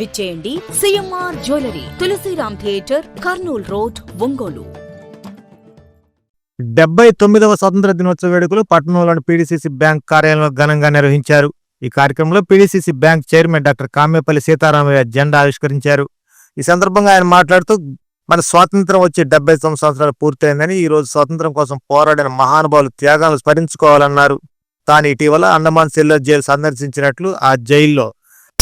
విచ్చేయండి CMR jewellery Tulasiram theatre Kurnool road Ongole. డెబ్బై తొమ్మిదవ స్వాతంత్ర దినోత్సవ వేడుకలు పట్టణంలోని పీడీసీసీ బ్యాంక్ కార్యాలయంలో ఘనంగా నిర్వహించారు. ఈ కార్యక్రమంలో PDCC bank chairman doctor Kamepalli Seetharamaiah జెండా ఆవిష్కరించారు. ఈ సందర్భంగా ఆయన మాట్లాడుతూ మన స్వాతంత్రం వచ్చి డెబ్బై తొమ్మిది సంవత్సరాలు పూర్తయిందని ఈ రోజు స్వాతంత్రం కోసం పోరాడిన మహానుభావులు త్యాగాలను స్మరించుకోవాలన్నారు. తాను ఇటీవల అండమాన్ సెల్లర్ జైలు సందర్శించినట్లు ఆ జైల్లో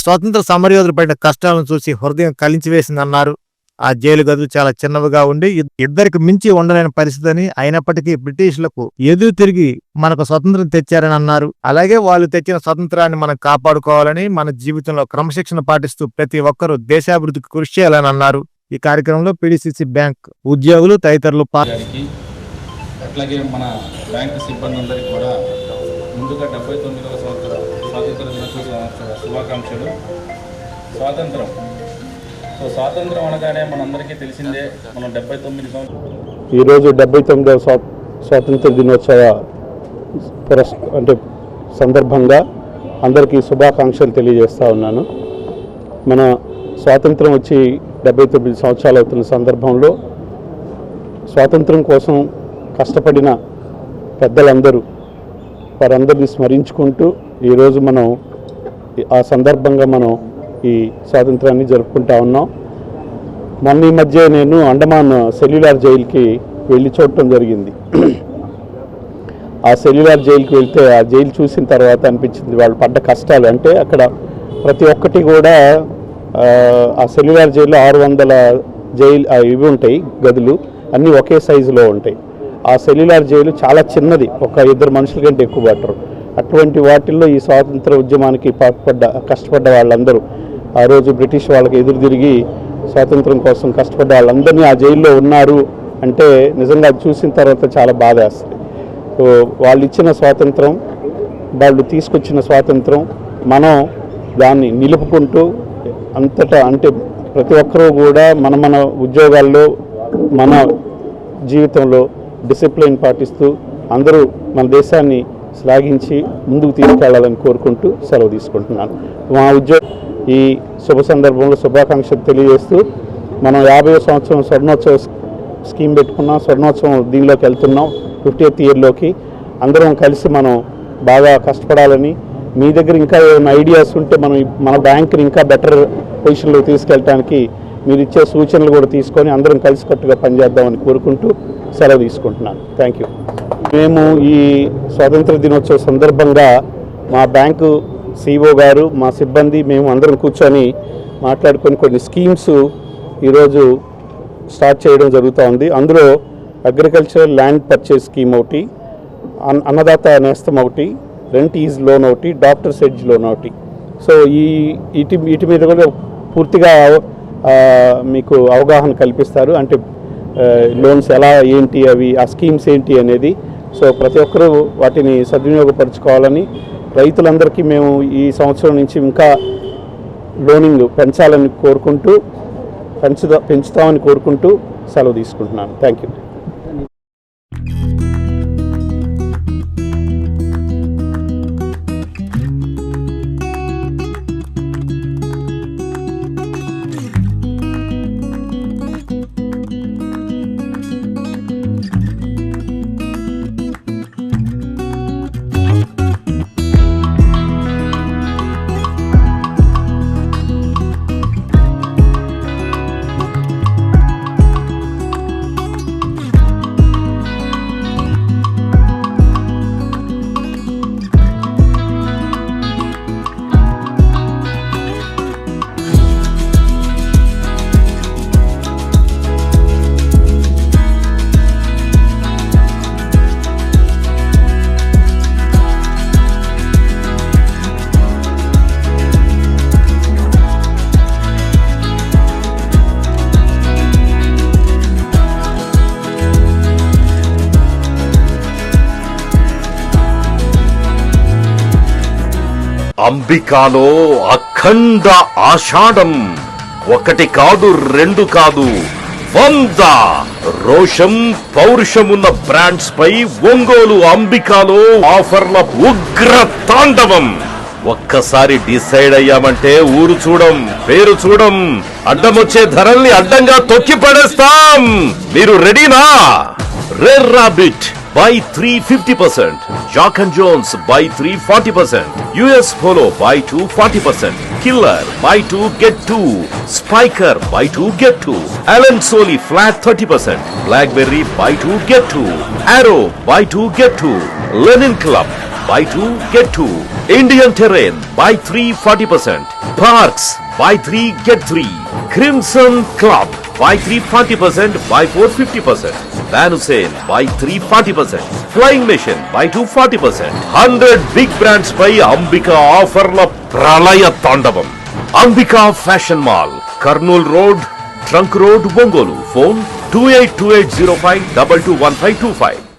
స్వతంత్ర సమరయోధులు పడిన కష్టాలను చూసి హృదయం కలించివేసిందన్నారు ఆ జైలు గదులు చాలా చిన్నవిగా ఉండి ఇద్దరికి మించి ఉండలేని పరిస్థితి అని అయినప్పటికీ బ్రిటిష్లకు ఎదురు తిరిగి మనకు స్వతంత్రం తెచ్చారని అన్నారు. అలాగే వాళ్ళు తెచ్చిన స్వతంత్రాన్ని మనం కాపాడుకోవాలని మన జీవితంలో క్రమశిక్షణ పాటిస్తూ ప్రతి ఒక్కరూ దేశాభివృద్ధికి కృషి చేయాలని అన్నారు. ఈ కార్యక్రమంలో పిడిసిసి బ్యాంక్ ఉద్యోగులు తదితరులు అట్లాగే మన బ్యాంకు సిబ్బంది అందరికీ కూడా ముందుగా డెబ్బై తొమ్మిదవ సంవత్సరం స్వాతంత్ర దినోత్సవ శుభాకాంక్షలు. స్వాతంత్రం. సో స్వాతంత్రం అనగానే మనందరికీ తెలిసిందే మనం డెబ్బై తొమ్మిది సంవత్సరం ఈరోజు డెబ్బై తొమ్మిదవ స్వా స్వాతంత్ర దినోత్సవ పురస్ అంటే సందర్భంగా అందరికీ శుభాకాంక్షలు తెలియజేస్తూ ఉన్నాను. మన స్వాతంత్రం వచ్చి డెబ్బై తొమ్మిది సంవత్సరాలు అవుతున్న సందర్భంలో స్వాతంత్రం కోసం కష్టపడిన పెద్దలందరూ వారందరినీ స్మరించుకుంటూ ఈరోజు మనం ఆ సందర్భంగా మనం ఈ స్వాతంత్రాన్ని జరుపుకుంటా ఉన్నాం. మొన్న ఈ మధ్య నేను అండమాన్ సెల్యులార్ జైలుకి వెళ్ళి చూడటం జరిగింది. ఆ సెల్యులార్ జైలుకి వెళ్తే ఆ జైలు చూసిన తర్వాత అనిపించింది వాళ్ళు పడ్డ కష్టాలు. అంటే అక్కడ ప్రతి ఒక్కటి కూడా ఆ, సెల్యులార్ జైల్లో ఆరు వందల జైలు ఇవి ఉంటాయి గదులు. అన్నీ ఒకే సైజులో ఉంటాయి. ఆ సెల్యులార్ జైలు చాలా చిన్నది. ఒక ఇద్దరు మనుషుల కంటే ఎక్కువ పట్టరు అటువంటి వాటిల్లో ఈ స్వాతంత్ర ఉద్యమానికి పాటుపడ్డ కష్టపడ్డ వాళ్ళందరూ ఆ రోజు బ్రిటిష్ వాళ్ళకి ఎదురు తిరిగి స్వాతంత్రం కోసం కష్టపడ్డ వాళ్ళందరినీ ఆ జైల్లో ఉన్నారు అంటే నిజంగా అది చూసిన తర్వాత చాలా బాధ వేస్తుంది. సో వాళ్ళు ఇచ్చిన స్వాతంత్రం వాళ్ళు తీసుకొచ్చిన స్వాతంత్రం మనం దాన్ని నిలుపుకుంటూ అంతటా అంటే ప్రతి ఒక్కరూ కూడా మన మన ఉద్యోగాల్లో మన జీవితంలో డిసిప్లిన్ పాటిస్తూ అందరూ మన దేశాన్ని శ్లాఘించి ముందుకు తీసుకెళ్ళాలని కోరుకుంటూ సెలవు తీసుకుంటున్నాను. మా ఉద్యోగ ఈ శుభ సందర్భంలో శుభాకాంక్షలు తెలియజేస్తూ మనం యాభై సంవత్సరం స్వర్ణోత్సవ స్కీమ్ పెట్టుకున్నాం. స్వర్ణోత్సవం దీనిలోకి వెళ్తున్నాం. ఫిఫ్టీ ఎయిత్ ఇయర్లోకి అందరం కలిసి మనం బాగా కష్టపడాలని మీ దగ్గర ఇంకా ఏమైనా ఐడియాస్ ఉంటే మనం మన బ్యాంక్ని ఇంకా బెటర్ పొజిషన్లో తీసుకెళ్ళడానికి మీరు ఇచ్చే సూచనలు కూడా తీసుకొని అందరం కలిసికట్టుగా పనిచేద్దామని కోరుకుంటూ సెలవు తీసుకుంటున్నాను. థ్యాంక్ యూ మేము ఈ స్వాతంత్ర దినోత్సవ సందర్భంగా మా బ్యాంకు సిఓ గారు మా సిబ్బంది మేము అందరం కూర్చొని మాట్లాడుకొని కొన్ని స్కీమ్స్ ఈరోజు స్టార్ట్ చేయడం జరుగుతూ ఉంది. అందులో అగ్రికల్చరల్ ల్యాండ్ పర్చేస్ స్కీమ్ ఒకటి అన్నదాత నేస్తం ఒకటి రెంట్ ఈజ్ లోన్ ఒకటి డాక్టర్స్ ఎడ్జ్ లోన్ ఒకటి. సో ఈ ఇటు వీటి మీద కూడా పూర్తిగా మీకు అవగాహన కల్పిస్తారు. అంటే లోన్స్ ఎలా ఏంటి అవి ఆ స్కీమ్స్ ఏంటి అనేది. సో ప్రతి ఒక్కరూ వాటిని సద్వినియోగపరచుకోవాలని రైతులందరికీ మేము ఈ సంవత్సరం నుంచి ఇంకా లోనింగ్ పెంచాలని కోరుకుంటూ పెంచుదా పెంచుతామని కోరుకుంటూ సెలవు తీసుకుంటున్నాను. Thank you. అంబికాలో అఖండ ఆషాఢం. ఒకటి కాదు రెండు కాదు. వంద రోషం పౌరుషమున్న బ్రాండ్స్ పై ఒంగోలు అంబికాలో ఆఫర్ల ఉగ్ర తాండవం. ఒక్కసారి డిసైడ్ అయ్యామంటే ఊరు చూడం పేరు చూడం. అడ్డమొచ్చే ధరల్ని అడ్డంగా తొక్కి పడేస్తాం. మీరు రెడీనా? Red rabbit by three fifty percent. Jock and Jones buy 3 40%. US Polo buy 2 40%. Killer buy 2 get 2. Spiker buy 2 get 2. Alan Soli flat 30%. Blackberry buy 2 get 2. Arrow buy 2 get 2. Lenin Club buy 2 get 2. Indian Terrain buy 3 40%. Parks buy 3 get 3. Crimson Club buy 3 40%, buy 4 50%. Van Hussein buy 3 40%. Percent flying machine buy two 40 percent 100 big brands by ambika offer la pralaya tandavam ambika fashion mall karnool road trunk road bongolu phone 282805 221525